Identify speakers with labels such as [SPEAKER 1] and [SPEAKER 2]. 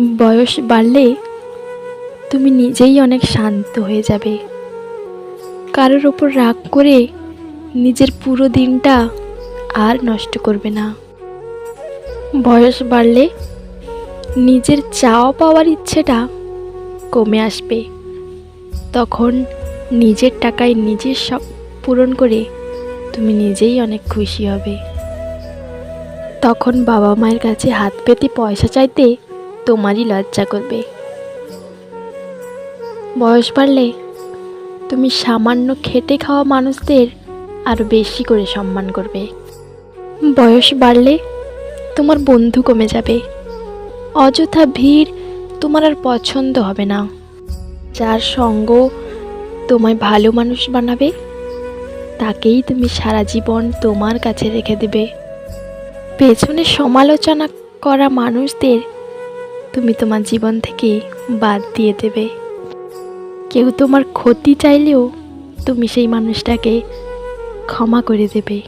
[SPEAKER 1] বয়স বাড়লে তুমি নিজেই অনেক শান্ত হয়ে যাবে। কারোর ওপর রাগ করে নিজের পুরো দিনটা আর নষ্ট করবে না। বয়স বাড়লে নিজের চাওয়া পাওয়ার ইচ্ছেটা কমে আসবে। তখন নিজের টাকায় নিজের সব পূরণ করে তুমি নিজেই অনেক খুশি হবে। তখন বাবা মায়ের কাছে হাত পেতে পয়সা চাইতে তোমারই লজ্জা করবে। বয়স বাড়লে তুমি সামান্য খেটে খাওয়া মানুষদের আরও বেশি করে সম্মান করবে। বয়স বাড়লে তোমার বন্ধু কমে যাবে। অযথা ভিড় তোমার আর পছন্দ হবে না। যার সঙ্গ তোমায় ভালো মানুষ বানাবে, তাকেই তুমি সারা জীবন তোমার কাছে রেখে দেবে। পেছনে সমালোচনা করা মানুষদের তুমি তোমার জীবন থেকে বাদ দিয়ে দেবে। কেউ তোমার ক্ষতি চাইলেও তুমি সেই মানুষটাকে ক্ষমা করে দেবে।